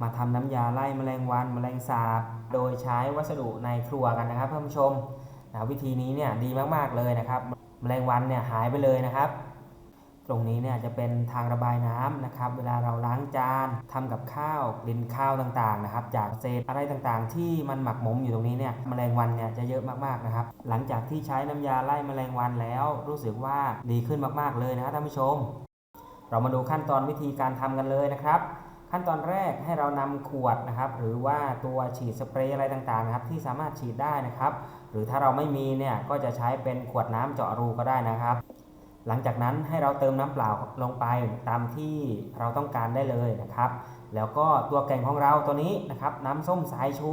มาทำน้ำยาไล่แมลงวันแมลงสาบ โดยใช้วัสดุในครัวกันนะครับท่านผู้ชมนะวิธีนี้เนี่ยดีมากๆเลยนะครับแมลงวันเนี่ยหายไปเลยนะครับ ตรงนี้เนี่ยจะเป็นทางระบายน้ำนะครับ เวลาเราล้างจานทำกับข้าวกลิ่นข้าวต่างๆนะครับ จากเศษอะไรต่างๆ ที่มันหมักหมมอยู่ตรงนี้เนี่ยแมลงวันเนี่ยจะเยอะมากๆนะครับ หลังจากที่ใช้น้ำยาไล่แมลงวันแล้ว รู้สึกว่าดีขึ้นมากๆเลยนะครับท่านผู้ชม เรามาดูขั้นตอนวิธีการทำกันเลยนะครับ ขั้นตอนแรกให้เรานำขวดนะครับหรือว่าตัวฉีดสเปรย์อะไรต่างๆนะครับที่สามารถฉีดได้นะครับ หรือถ้าเราไม่มีเนี่ยก็จะใช้เป็นขวดน้ำเจาะรูก็ได้นะครับ หลังจากนั้นให้เราเติมน้ำเปล่าลงไปตามที่เราต้องการได้เลยนะครับ แล้วก็ตัวแกงของเราตัวนี้นะครับน้ำส้มสายชู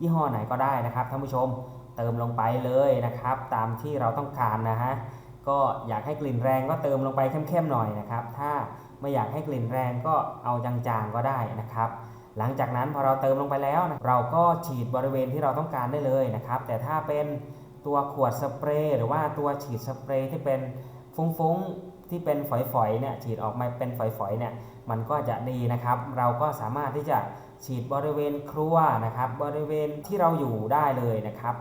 ยี่ห้อไหนก็ได้นะครับท่านผู้ชมเติมลงไปเลยนะครับ ตามที่เราต้องการนะฮะก็อยากให้กลิ่นแรงก็เติมลงไปเข้มๆหน่อยนะครับ ถ้า ไม่อยากให้กลิ่นแรงก็เอาจางๆก็ได้นะครับ หลังจากนั้นพอเราเติมลงไปแล้วนะเราก็ฉีดบริเวณที่เราต้องการได้เลยนะครับ แต่ถ้าเป็นตัวขวดสเปรย์หรือว่าตัวฉีดสเปรย์ที่เป็นฟุ้งๆที่เป็นฝอยๆเนี่ยฉีดออกมาเป็นฝอยๆเนี่ยมันก็จะดีนะครับ เราก็สามารถที่จะฉีดบริเวณครัวนะครับ บริเวณที่เราอยู่ได้เลยนะครับ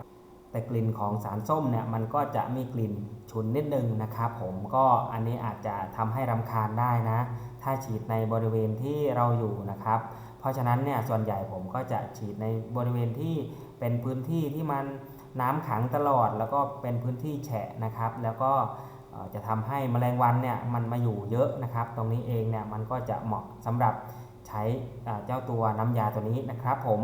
แต่กลิ่นของสารส้มเนี่ยมันก็จะมีกลิ่นฉุนนิดนึงนะครับผมก็อันนี้อาจจะทำให้รำคาญได้นะ ถ้าฉีดในบริเวณที่เราอยู่นะครับ เพราะฉะนั้นเนี่ยส่วนใหญ่ผมก็จะฉีดในบริเวณที่เป็นพื้นที่ที่มันน้ำขังตลอด แล้วก็เป็นพื้นที่แฉะนะครับ แล้วก็จะทำให้แมลงวันเนี่ยมันมาอยู่เยอะนะครับ ตรงนี้เองเนี่ยมันก็จะเหมาะสำหรับใช้เจ้าตัวน้ำยาตัวนี้นะครับผม